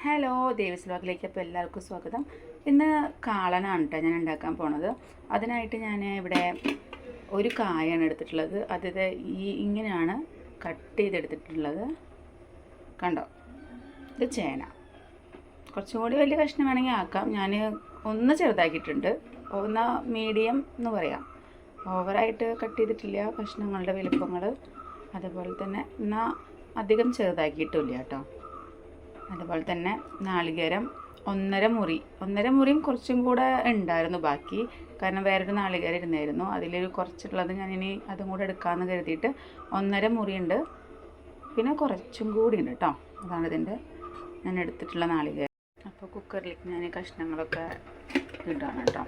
Hello Devas അപ്പോൾ എല്ലാവർക്കും സ്വാഗതം. ഇന്ന് കാളനാണ് കേട്ടോ ഞാൻ ഉണ്ടാക്കാൻ പോണത്. അതിനായിട്ട് ഞാൻ ഇവിടെ ഒരു കായാണ് എടുത്തിട്ടുള്ളത്. അതായത് ഈ ഇങ്ങനെയാണ് കട്ട് ചെയ്തെടുത്തിട്ടുള്ളത്. കണ്ടോ? ഇത് ചേന. കുറച്ചും കൂടി വലിയ കഷ്ണം വേണമെങ്കിൽ ആക്കാം. ഞാൻ ഒന്ന് ചെറുതാക്കിയിട്ടുണ്ട്. ഒന്ന് മീഡിയം എന്ന് പറയാം. ഓവറായിട്ട് കട്ട് ചെയ്തിട്ടില്ല. കഷ്ണങ്ങളുടെ വലുപ്പങ്ങൾ അതുപോലെ തന്നെ എന്നാൽ അധികം ചെറുതാക്കിയിട്ടില്ല കേട്ടോ അതുപോലെ തന്നെ നാളികേരം ഒന്നര മുറി. ഒന്നര മുറിയും കുറച്ചും കൂടെ ഉണ്ടായിരുന്നു ബാക്കി. കാരണം വേറൊരു നാളികേരം ഇരുന്നായിരുന്നു. അതിലൊരു കുറച്ചുള്ളത് ഞാൻ ഇനി അതും കൂടെ എടുക്കാമെന്ന് കരുതിയിട്ട് ഒന്നര മുറിയുണ്ട്. പിന്നെ കുറച്ചും കൂടി ഉണ്ട് കേട്ടോ അതാണ് ഇതിന്റെ ഞാൻ എടുത്തിട്ടുള്ള നാളികേരം. അപ്പോൾ കുക്കറിലേക്ക് ഞാൻ കഷ്ണങ്ങളൊക്കെ ഇടാണ് കേട്ടോ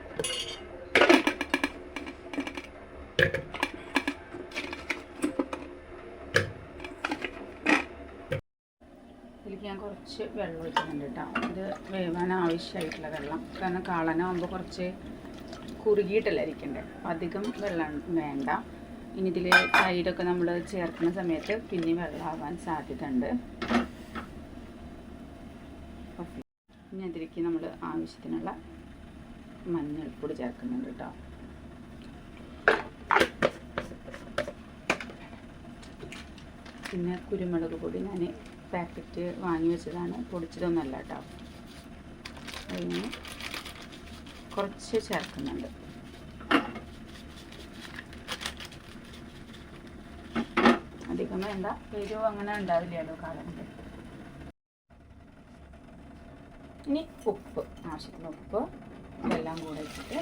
ഇതിലേക്ക് ഞാൻ കുറച്ച് വെള്ളം ഒഴിക്കുന്നുണ്ട് കേട്ടോ. ഇത് വേവാൻ ആവശ്യമായിട്ടുള്ള വെള്ളം. കാരണം കാളനാകുമ്പോൾ കുറച്ച് കുറുകിയിട്ടല്ല ഇരിക്കേണ്ടത് അപ്പം അധികം വെള്ളം വേണ്ട. ഇനി ഇതിൽ തൈരൊക്കെ നമ്മൾ ചേർക്കുന്ന സമയത്ത് പിന്നെ വെള്ളമാവാൻ സാധ്യത ഉണ്ട് ഇനി അതിലേക്ക് നമ്മൾ ആവശ്യത്തിനുള്ള മഞ്ഞൾപ്പൊടി ചേർക്കുന്നുണ്ട് കേട്ടോ. പിന്നെ കുരുമുളക് പൊടി ഞാൻ പാക്കറ്റ് വാങ്ങി വെച്ചതാണ്. പൊടിച്ചതൊന്നുമല്ല കേട്ടോ. അതിന് കുറച്ച് ചേർക്കുന്നുണ്ട്. അധികം വേണ്ട. എരിവ് അങ്ങനെ ഉണ്ടാവില്ലല്ലോ കാലത്ത്. ഇനി ഉപ്പ് ആവശ്യത്തിന് ഉപ്പ് ഇതെല്ലാം കൂടെ വെച്ചിട്ട്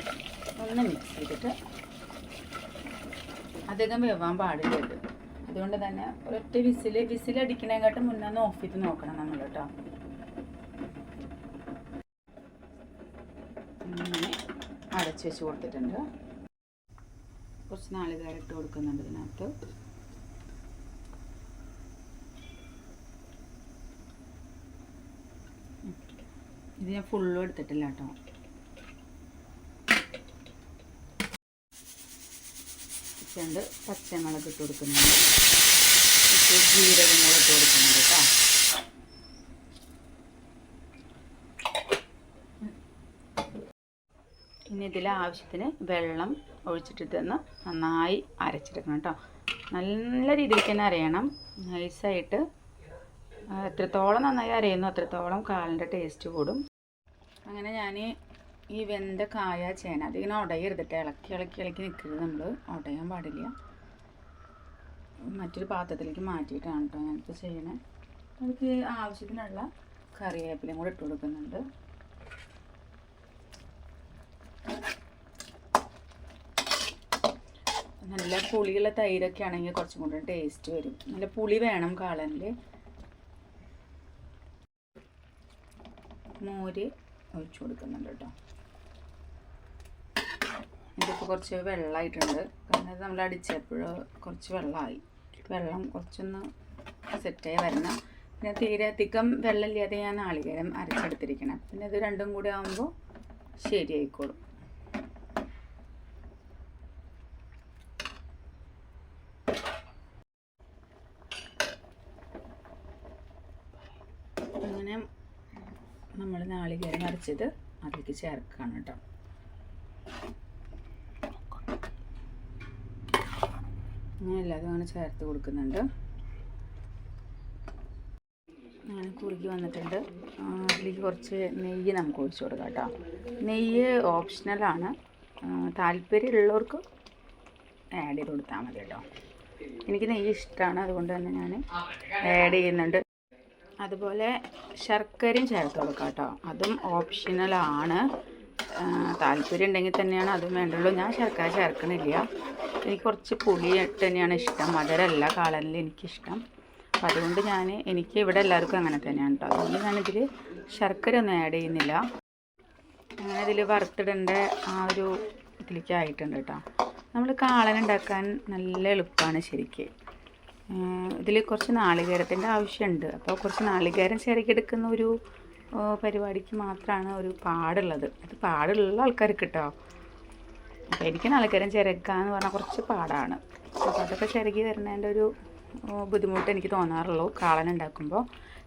ഒന്ന് മിക്സ് ചെയ്തിട്ട് അധികം വേവാൻ പാടില്ല ഇത് അതുകൊണ്ട് തന്നെ ഒരൊറ്റ വിസിൽ വിസിലടിക്കണേക്കാട്ടും മുന്നേ ഒന്ന് ഓഫ് ചെയ്ത് നോക്കണം നമ്മൾ കേട്ടോ അടച്ച് വെച്ച് കൊടുത്തിട്ടുണ്ട്. കുറച്ച് നാളികേരം ഇട്ട് കൊടുക്കുന്നുണ്ട് ഇതിനകത്ത്. ഇത് ഞാൻ ഫുള്ളും എടുത്തിട്ടില്ല കേട്ടോ രണ്ട് പച്ചമുളക് ഇട്ട് കൊടുക്കുന്നുണ്ട്. ജീരകം കൂടെ ഇട്ട് കൊടുക്കുന്നുണ്ട് കേട്ടോ. ഇനി ഇതിൽ ആവശ്യത്തിന് വെള്ളം ഒഴിച്ചിട്ടിട്ടൊന്ന് നന്നായി അരച്ചെടുക്കണം കേട്ടോ. നല്ല രീതിക്ക് തന്നെ അരയണം. നൈസായിട്ട് എത്രത്തോളം നന്നായി അരയുന്നു അത്രത്തോളം കാലിന്റെ ടേസ്റ്റ് കൂടും. അങ്ങനെ ഞാൻ ഈ വെന്ത കായ ചേന അതിങ്ങനെ ഉടയരുതിട്ട് ഇളക്കി ഇളക്കി ഇളക്കി നിൽക്കരുത് നമ്മൾ ഉടയാൻ പാടില്ല. മറ്റൊരു പാത്രത്തിലേക്ക് മാറ്റിയിട്ടാണ് കേട്ടോ ഞാനിപ്പോൾ ചെയ്യണേ. അതിൽ ആവശ്യത്തിനുള്ള കറിവേപ്പിലയും കൂടെ ഇട്ട് കൊടുക്കുന്നുണ്ട്. നല്ല പുളിയുള്ള തൈരൊക്കെ ആണെങ്കിൽ കുറച്ചും കൂടെ ടേസ്റ്റ് വരും. നല്ല പുളി വേണം കാളനിൽ മോര്. ഒഴിച്ചു കൊടുക്കുന്നുണ്ട് കേട്ടോ. ഇതിപ്പോൾ കുറച്ച് വെള്ളമായിട്ടുണ്ട് കാരണം ഇത് നമ്മൾ അടിച്ചപ്പോൾ കുറച്ച് വെള്ളമായി. വെള്ളം കുറച്ചൊന്ന് സെറ്റായി വരണം. പിന്നെ തീരെ അധികം വെള്ളമില്ലാതെ ഞാൻ നാളികേരം അരച്ചെടുത്തിരിക്കണം. പിന്നെ ഇത് രണ്ടും കൂടി ആകുമ്പോൾ ശരിയായിക്കോളും അങ്ങനെ നമ്മൾ നാളികേരം അരച്ചത് അതിലേക്ക് ചേർക്കുകയാണ് കേട്ടോ. എല്ലാതും അങ്ങനെ ചേർത്ത് കൊടുക്കുന്നുണ്ട്. അങ്ങനെ കുറുകി വന്നിട്ടുണ്ട്. അതിലേക്ക് കുറച്ച് നെയ്യ് നമുക്ക് ഒഴിച്ചു കൊടുക്കാം കേട്ടോ. നെയ്യ് ഓപ്ഷണലാണ് താല്പര്യമുള്ളവർക്ക് ആഡ് ചെയ്ത് കൊടുത്താൽ മതി കേട്ടോ. എനിക്ക് നെയ്യ് ഇഷ്ടമാണ് അതുകൊണ്ട് തന്നെ ഞാൻ ആഡ് ചെയ്യുന്നുണ്ട്. അതുപോലെ ശർക്കരയും ചേർത്ത് കൊടുക്കാം കേട്ടോ. അതും ഓപ്ഷണലാണ് താല്പര്യം ഉണ്ടെങ്കിൽ തന്നെയാണ് അതും വേണ്ടുള്ളൂ. ഞാൻ ശർക്കര ചേർക്കണില്ല. എനിക്ക് കുറച്ച് പുളി ഇട്ട് തന്നെയാണ് ഇഷ്ടം. മധുരമല്ല കാളനിൽ എനിക്കിഷ്ടം. അപ്പം അതുകൊണ്ട് ഞാൻ എനിക്ക് ഇവിടെ എല്ലാവർക്കും അങ്ങനെ തന്നെയാണ് കേട്ടോ. അതുകൊണ്ട് ഞാനിതിൽ ശർക്കര ഒന്നും ആഡ് ചെയ്യുന്നില്ല. അങ്ങനെ ഇതിൽ വറുത്തിടേണ്ട ആ ഒരു ഇതിലേക്ക് ആയിട്ടുണ്ട് കേട്ടോ. നമ്മൾ കാളൻ ഉണ്ടാക്കാൻ നല്ല എളുപ്പമാണ് ശരിക്ക്. ഇതിൽ കുറച്ച് നാളികേരത്തിന്റെ ആവശ്യമുണ്ട്. അപ്പോൾ കുറച്ച് നാളികേരം ചിരകിയെടുക്കുന്ന ഒരു പരിപാടിക്ക് മാത്രമാണ് ഒരു പാടുള്ളത്. അത് പാടുള്ള ആൾക്കാർക്ക് കേട്ടോ അപ്പോൾ എനിക്ക് നാളികേരം ചിരക്കുക എന്ന് പറഞ്ഞാൽ കുറച്ച് പാടാണ്. അപ്പോൾ അതൊക്കെ ചിരകി വരുന്നതിന്റെ ഒരു ബുദ്ധിമുട്ട് എനിക്ക് തോന്നാറുള്ളൂ കാളൻ ഉണ്ടാക്കുമ്പോൾ.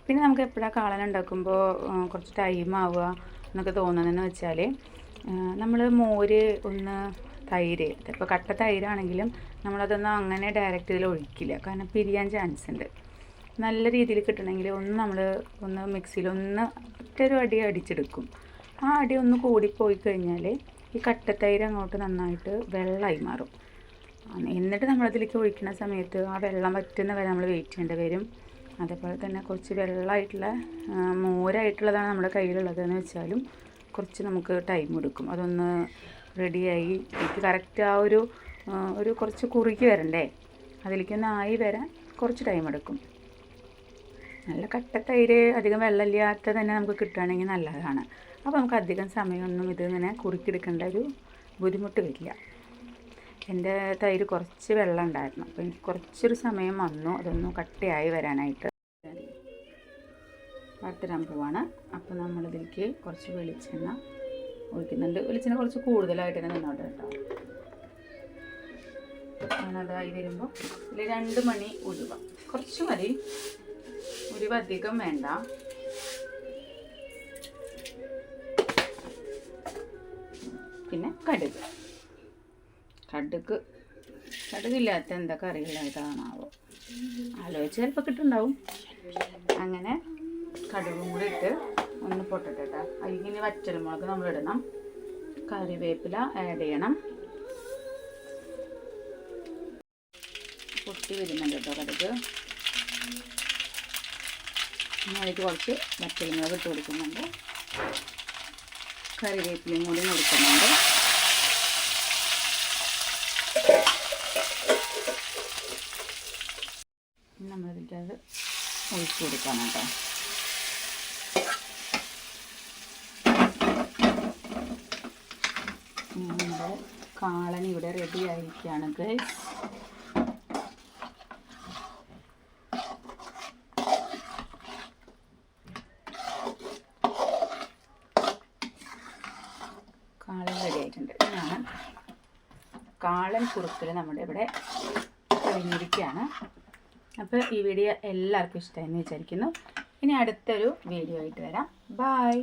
പിന്നെ നമുക്ക് എപ്പോഴാണ് കാളൻ ഉണ്ടാക്കുമ്പോൾ കുറച്ച് ടൈം ആവുക എന്നൊക്കെ തോന്നുന്നതെന്ന് വെച്ചാൽ നമ്മൾ മോര് ഒന്ന് തൈര്. ഇപ്പോൾ കട്ട തൈരാണെങ്കിലും നമ്മളതൊന്നും അങ്ങനെ ഡയറക്റ്റ് ഇതിൽ ഒഴിക്കില്ല. കാരണം പിരിയാൻ ചാൻസ് ഉണ്ട്. നല്ല രീതിയിൽ കിട്ടണമെങ്കിൽ ഒന്ന് നമ്മൾ ഒന്ന് മിക്സിയിൽ ഒന്ന് ഒറ്റൊരു അടി അടിച്ചെടുക്കും. ആ അടി ഒന്ന് കൂടിപ്പോയി കഴിഞ്ഞാൽ ഈ കട്ട തൈര് അങ്ങോട്ട് നന്നായിട്ട് വെള്ളമായി മാറും. എന്നിട്ട് നമ്മളതിലേക്ക് ഒഴിക്കുന്ന സമയത്ത് ആ വെള്ളം പറ്റുന്ന വരെ നമ്മൾ വെയിറ്റ് ചെയ്യേണ്ടി വരും. അതേപോലെ തന്നെ കുറച്ച് വെള്ളമായിട്ടുള്ള മോരായിട്ടുള്ളതാണ് നമ്മുടെ കയ്യിലുള്ളതെന്ന് വെച്ചാലും കുറച്ച് നമുക്ക് ടൈം എടുക്കും. അതൊന്ന് റെഡിയായി. എനിക്ക് കറക്റ്റ് ആ ഒരു ഒരു കുറച്ച് കുറുകി വരണ്ടേ? അതിലേക്കൊന്ന് ആയി വരാൻ കുറച്ച് ടൈം എടുക്കും. നല്ല കട്ട തൈര് അധികം വെള്ളമില്ലാത്ത തന്നെ നമുക്ക് കിട്ടുകയാണെങ്കിൽ നല്ലതാണ്. അപ്പോൾ നമുക്ക് അധികം സമയമൊന്നും ഇത് ഇങ്ങനെ കുറുക്കിയെടുക്കേണ്ട ഒരു ബുദ്ധിമുട്ട് വരില്ല. എന്റെ തൈര് കുറച്ച് വെള്ളം ഉണ്ടായിരുന്നു. അപ്പോൾ എനിക്ക് കുറച്ചൊരു സമയം വന്നു. അതൊന്ന് കട്ടയായി വരാനായിട്ട്. വറുത്തിടാൻ പോവാണ്. അപ്പോൾ നമ്മളിതിലേക്ക് കുറച്ച് വെളിച്ചെണ്ണ ഒഴിക്കുന്നുണ്ട്. വെളിച്ചെണ്ണ കുറച്ച് കൂടുതലായിട്ട് തന്നെ നിന്നോട്ടെ കേട്ടോ. ഞാനതായി വരുമ്പോൾ ഇതിൽ രണ്ട് മണി ഉലുവ. കുറച്ച് മതി. ഉലുവ അധികം വേണ്ട. പിന്നെ കടുക്. കടുക്. കടുകില്ലാത്ത എന്താ കറികളായിട്ടാണാവോ ആലോചിച്ച് ചിലപ്പോൾ കിട്ടുന്നുണ്ടാവും അങ്ങനെ കടുകും കൂടി ഇട്ട് ഒന്ന് പൊട്ടട്ടെ കേട്ടോ വറ്റൽമുളക് നമ്മൾ ഇടണം കറിവേപ്പില ആഡ് ചെയ്യണം. പൊട്ടി വരുന്നുണ്ട് കേട്ടോ കടുക്. അതിലേക്ക് കുറച്ച് വറ്റൽമുളക് ഇട്ട് കൊടുക്കുന്നുണ്ട്. കറിവേപ്പിലയും കൂടി കൊടുക്കുന്നുണ്ട്. ഇനി നമ്മളിതിലേക്ക് അത് ഒഴിച്ചു കൊടുക്കാം കേട്ടോ ഇനി നമ്മുടെ കാളൻ ഇവിടെ റെഡി ആയിരിക്കുകയാണ് ഗൈസ് കാളൻ റെഡി ആയിട്ടുണ്ട്. ഞാൻ കാളൻ കുറുക്കൽ നമ്മുടെ ഇവിടെ കഴിഞ്ഞിരിക്കുകയാണ് അപ്പോൾ ഈ വീഡിയോ എല്ലാവർക്കും ഇഷ്ടമായെന്ന് വിചാരിക്കുന്നു. ഇനി അടുത്തൊരു വീഡിയോ ആയിട്ട് വരാം. ബായ്